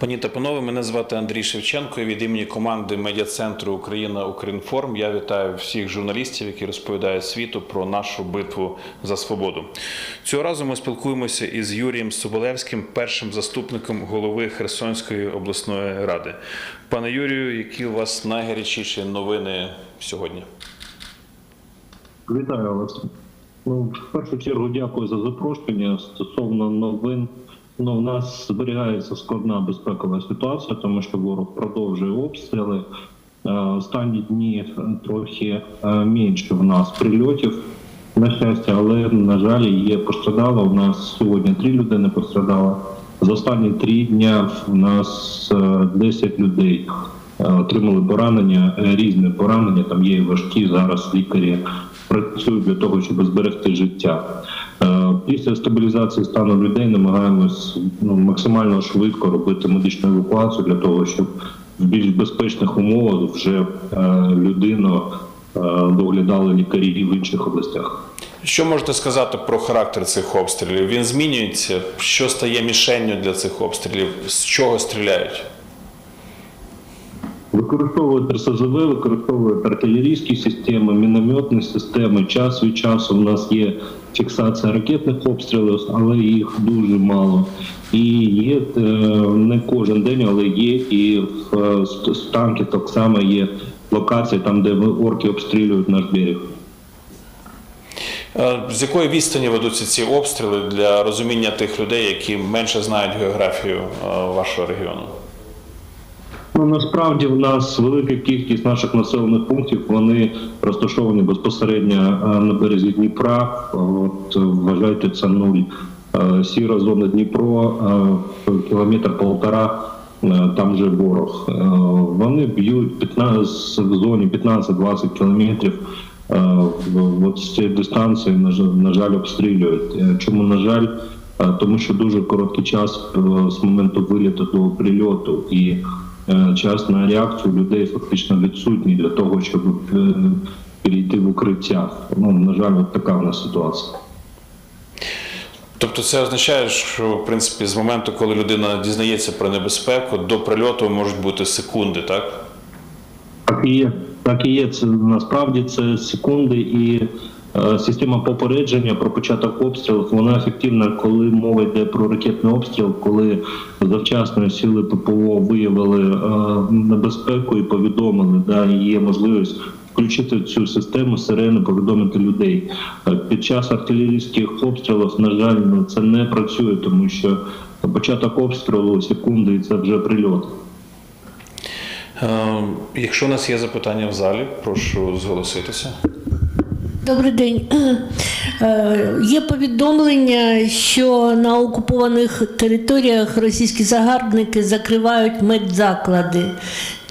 Пані та панове, мене звати Андрій Шевченко. І від імені команди медіа-центру Україна Укрінформ я вітаю всіх журналістів, які розповідають світу про нашу битву за свободу. Цього разу ми спілкуємося із Юрієм Соболевським, першим заступником голови Херсонської обласної ради. Пане Юрію, які у вас найгарячіші новини сьогодні? Вітаю вас. Ну, в першу чергу дякую за запрошення стосовно новин. Ну, в нас зберігається складна безпекова ситуація, тому що ворог продовжує обстріли. Е, Останні дні трохи е, менше в нас прильотів, на щастя, але на жаль, є пострадало. У нас сьогодні три людини пострадало. За останні три дня в нас е, 10 людей е, отримали поранення, різні поранення. Там є важкі зараз лікарі працюють для того, щоб зберегти життя. Е, Після стабілізації стану людей намагаємось ну, максимально швидко робити медичну евакуацію для того, щоб в більш безпечних умовах вже е, людину е, доглядали лікарі в інших областях. Що можете сказати про характер цих обстрілів? Він змінюється? Що стає мішенню для цих обстрілів? З чого стріляють? Використовують РСЗВ, використовують артилерійські системи, мінометні системи. Час від часу в нас є фіксація ракетних обстрілів, але їх дуже мало. І є е, не кожен день, але є і в е, танків так само є локації, там де орки обстрілюють наш берег. Е, З якої відстані ведуться ці обстріли для розуміння тих людей, які менше знають географію вашого регіону? Ну насправді в нас велика кількість наших населених пунктів вони розташовані безпосередньо е, на березі Дніпра. От вважайте це нуль. Е, Сіра зона Дніпро, е, кілометр полтора. Там же ворог. Вони б'ють 15, в зоні 15-20 кілометрів. От з цієї дистанції, на жаль, обстрілюють. Чому на жаль? Тому що дуже короткий час з моменту виліту до прильоту і час на реакцію людей фактично відсутній для того, щоб е, перейти в укриття. Ну на жаль, от така в нас ситуація. Тобто це означає, що в принципі з моменту, коли людина дізнається про небезпеку, до прильоту можуть бути секунди, так? Так і є. Так і є. Це насправді це секунди і е, система попередження про початок обстрілів. Вона ефективна, коли мова йде про ракетний обстріл, коли завчасно сили ППО виявили е, небезпеку і повідомили, да, є можливість. Включити цю систему сирени, повідомити людей Е, під час артилерійських обстрілів. На жаль, ну, це не працює, тому що початок обстрілу секунди, і це вже прильот. Е, Якщо у нас є запитання в залі, прошу зголоситися. Добрий день. Е, Є повідомлення, що на окупованих територіях російські загарбники закривають медзаклади.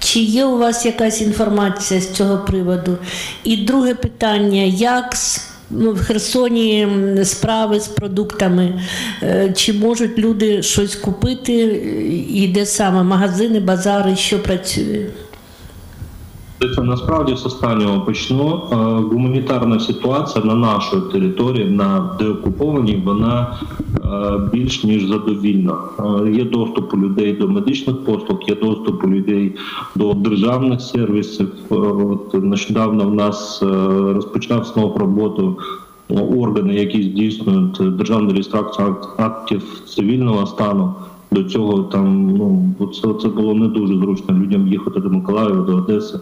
Чи є у вас якась інформація з цього приводу? І друге питання: як ну, в Херсоні справи з продуктами? Е, Чи можуть люди щось купити? І де саме магазини, базари, що працює? Це насправді з останнього почну. Е, Гуманітарна ситуація на нашій території, на деокупованій, вона е, більш ніж задовільна. Е, Є доступ у людей до медичних послуг, є доступ у людей до державних сервісів. От нещодавно в нас розпочав знову роботу органи, які здійснюють державну реєстрацію актів цивільного стану. До цього там ну це, це було не дуже зручно людям їхати до Миколаєва, до Одеси,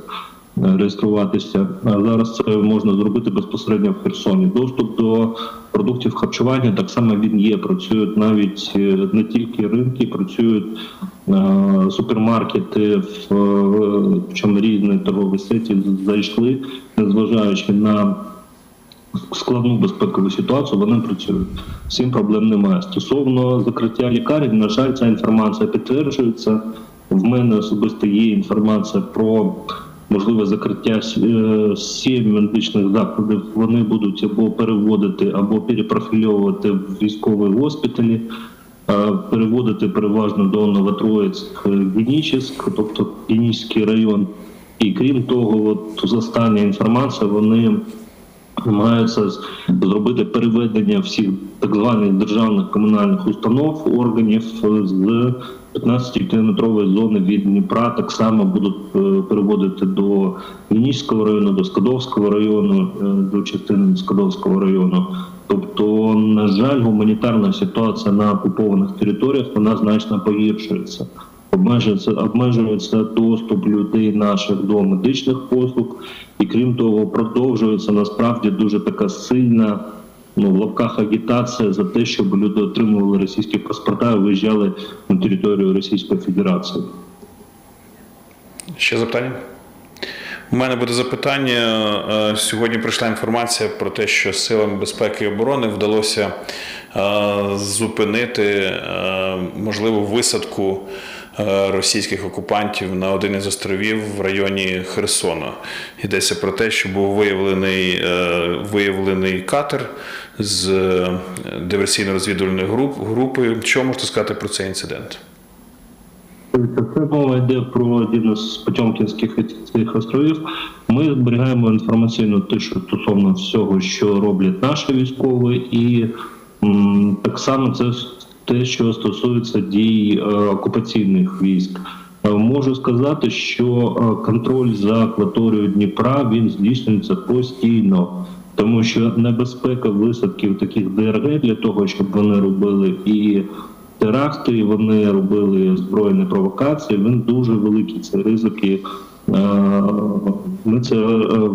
е, реєструватися. А зараз це можна зробити безпосередньо в Херсоні. Доступ до продуктів харчування так само він є. Працюють навіть е, не тільки ринки, працюють е, супермаркети, в, е, причому різні торгові сеті зайшли, незважаючи на складну безпекову ситуацію, вони працюють. Всім проблем немає. Стосовно закриття лікарень, на жаль, ця інформація підтверджується. В мене особисто є інформація про можливе закриття е, сім медичних закладів. Вони будуть або переводити, або перепрофільовувати в військові госпіталі. е, Переводити переважно до Новотроїцьк, Генічеськ, тобто Генічський район. І крім того, от остання інформація, вони намагаються зробити переведення всіх так званих державних комунальних установ органів з 15-кілометрової зони від Дніпра так само будуть е, переводити до Вінницького району, до Скадовського району, е, до частини Скадовського району. Тобто, на жаль, гуманітарна ситуація на окупованих територіях вона значно погіршується. Обмежується, обмежується доступ людей наших до медичних послуг, і крім того, продовжується насправді дуже така сильна ну, в лапках агітація за те, щоб люди отримували російські паспорта і виїжджали на територію Російської Федерації. Ще запитання? У мене буде запитання. Е, Сьогодні прийшла інформація про те, що силам безпеки і оборони вдалося е, зупинити е, можливу висадку російських окупантів на один із островів в районі Херсона. Йдеться про те, що був виявлений, е, виявлений катер з е, диверсійно-розвідувальною груп, групою. Що можете сказати про цей інцидент? Це мова йде про один із Потьомкінських цих островів. Ми зберігаємо інформаційну тишу стосовно всього, що роблять наші військові, і м, так само це те, що стосується дій е, окупаційних військ. Е, Можу сказати, що е, контроль за акваторією Дніпра він здійснюється постійно, тому що небезпека висадків таких ДРГ для того, щоб вони робили і теракти, і вони робили збройні провокації. Він дуже великий. Це ризики. Е, Ми це е,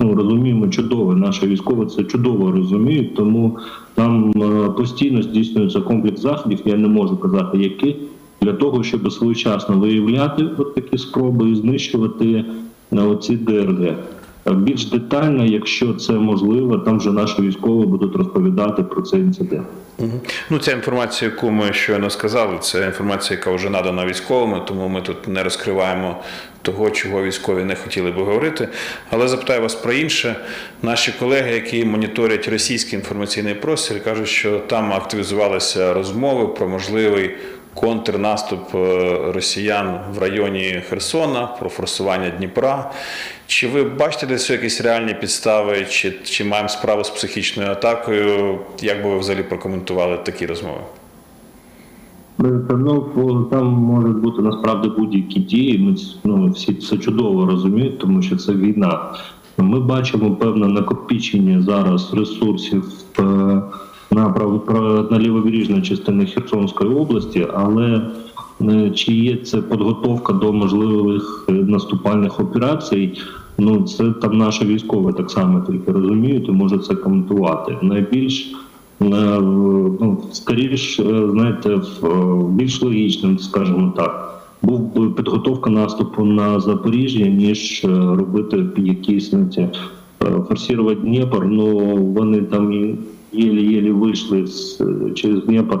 ну, розуміємо чудово. Наші військові це чудово розуміють, тому там е, постійно здійснюється комплекс заходів. Я не можу казати, які для того, щоб своєчасно виявляти от такі спроби і знищувати оці ДРГ. Е, Більш детально, якщо це можливо, там вже наші військові будуть розповідати про цей інцидент. Ну, ця інформація, яку ми щойно сказали, це інформація, яка вже надана військовими, тому ми тут не розкриваємо того, чого військові не хотіли би говорити. Але запитаю вас про інше. Наші колеги, які моніторять російський інформаційний простір, кажуть, що там активізувалися розмови про можливий контрнаступ е, росіян в районі Херсона, про форсування Дніпра. Чи ви бачите цього якісь реальні підстави, чи, чи маємо справу з психічною атакою? Як би ви взагалі прокоментували такі розмови? Ну, там можуть бути насправді будь-які дії. Ми ну, всі це чудово розуміють, тому що це війна. Ми бачимо певне накопичення зараз ресурсів е, на на лівобережній частині Херсонської області, але е, чи є це підготовка до можливих е, наступальних операцій? Ну це там наші військові так само тільки розуміють і можуть це коментувати. Найбільш Е, ну, скоріш, знаєте, в- більш логічним, скажімо так, був підготовка наступу на Запоріжжя, ніж робити якісь форсувати Дніпр. Ну вони там єлі-єлі вийшли з, е, через Дніпр,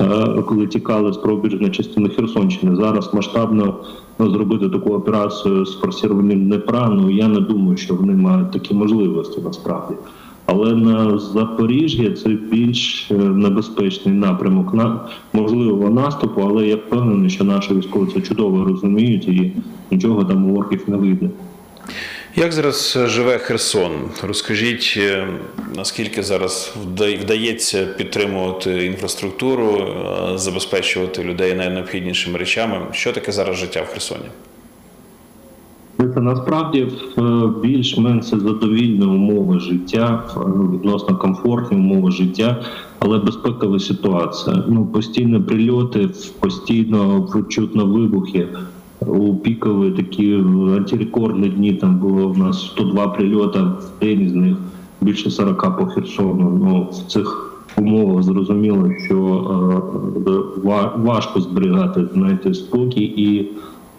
е, коли тікали з пробіжної частини Херсонщини. Зараз масштабно ну, зробити таку операцію з форсуванням Дніпра. Ну я не думаю, що вони мають такі можливості насправді. Але на Запоріжжя це більш е, небезпечний напрямок на можливого наступу, але я впевнений, що наші військові це чудово розуміють і нічого там у орків не вийде. Як зараз живе Херсон? Розкажіть, е, наскільки зараз вдається підтримувати інфраструктуру, е, забезпечувати людей найнеобхіднішими речами? Що таке зараз життя в Херсоні? Це насправді е, більш-менш задовільні умови життя, е, відносно комфортні умови життя, але безпекова ситуація. Ну постійні прильоти, постійно чутно вибухи. У пікові такі антирекордні дні там було в нас 102 прильоти в день, з них більше 40 по Херсону. Ну в цих умовах зрозуміло, що е, важко зберігати знаєте, спокій і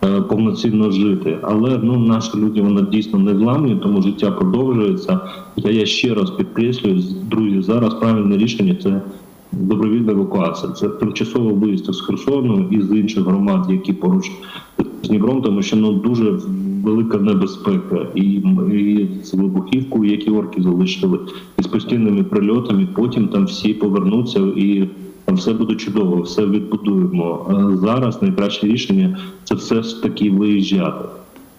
е, повноцінно жити. Але ну наші люди вони дійсно не зламні, тому життя продовжується. Я, я ще раз підкреслюю, друзі, зараз правильне рішення це добровільна евакуація. Це тимчасовий виїзд з Херсону і з інших громад, які поруч з Дніпром, тому що ну дуже велика небезпека і, і з вибухівкою, які орки залишили, і з постійними прильотами. Потім там всі повернуться і все буде чудово, все відбудуємо. Зараз найкраще рішення це все ж таки виїжджати.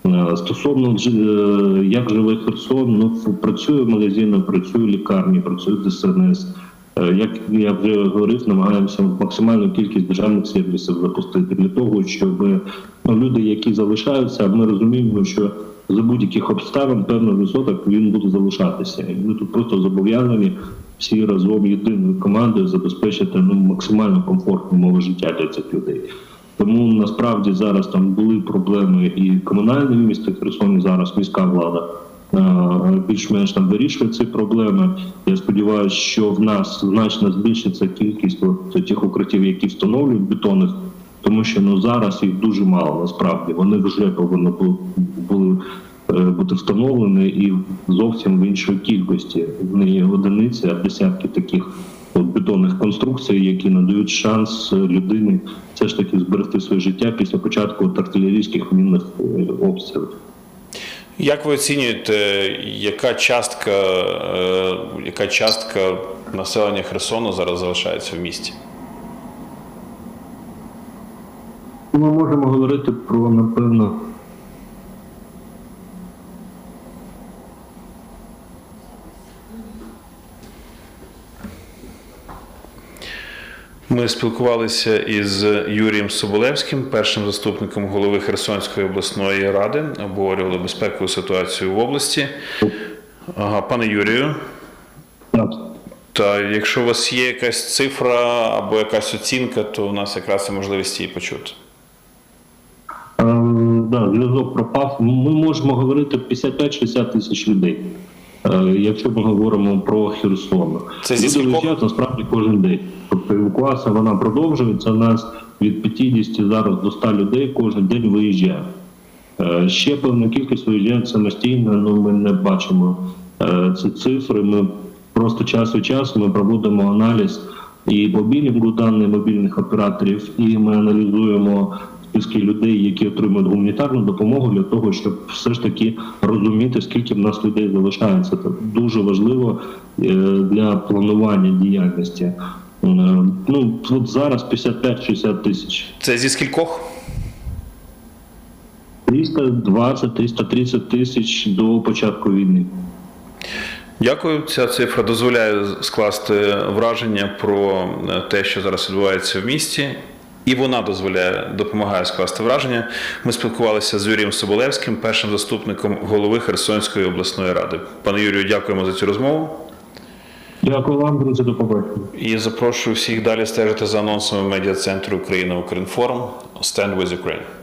Е, Стосовно е, як живе Херсон, ну працює магазини, працює лікарні, працює ДСНС. Е, Як я вже говорив, намагаємося максимальну кількість державних сервісів запустити для того, щоб ну, люди, які залишаються, ми розуміємо, що за будь-яких обставин певний відсоток він буде залишатися. І ми тут просто зобов'язані всі разом єдиною командою забезпечити ну, максимально комфортні умови життя для цих людей. Тому насправді зараз там були проблеми і комунальні місто Херсон, і зараз міська влада більш-менш там вирішує ці проблеми. Я сподіваюся, що в нас значно збільшиться кількість от тих укриттів, які встановлюють бетонних, тому що ну зараз їх дуже мало насправді. Вони вже повинні бу- були е, бути встановлені і зовсім в іншій кількості. Не одиниці, а десятки таких от бетонних конструкцій, які надають шанс е, людині все ж таки зберегти своє життя після початку артилерійських мінних е, обстрілів. Як ви оцінюєте, яка частка, е, яка частка населення Херсону зараз залишається в місті? Ми можемо говорити про напевно. Ми спілкувалися із Юрієм Соболевським, першим заступником голови Херсонської обласної ради, обговорювали безпекову ситуацію в області. Ага, пане Юрію, та якщо у вас є якась цифра або якась оцінка, то у нас якраз є можливість її почути. Е, да, зв'язок пропав. Ми можемо говорити 55-60 тисяч людей. Е, якщо ми говоримо про Херсон, Це зі виїжджають насправді кожен день. Тобто евакуація вона продовжується. У нас від 50 зараз до 100 людей кожен день виїжджає. Е, Ще певна кількість виїжджають самостійно, але ми не бачимо е, ці цифри. Ми просто час від часу ми проводимо аналіз і по білінгу даних мобільних операторів, і ми аналізуємо списки людей, які отримують гуманітарну допомогу для того, щоб все ж таки розуміти, скільки в нас людей залишається. Це дуже важливо е, для планування діяльності. Е, Ну от зараз 55-60 тисяч. Це зі скількох? 320-330 тисяч до початку війни. Дякую. Ця цифра дозволяє скласти враження про е, те, що зараз відбувається в місті. І вона дозволяє, допомагає скласти враження. Ми спілкувалися з Юрієм Соболевським, першим заступником голови Херсонської обласної ради. Пане Юрію, дякуємо за цю розмову. Дякую вам, друзі, до побачення. І запрошую всіх далі стежити за анонсами медіа центру Україна Українформ Stand with Ukraine.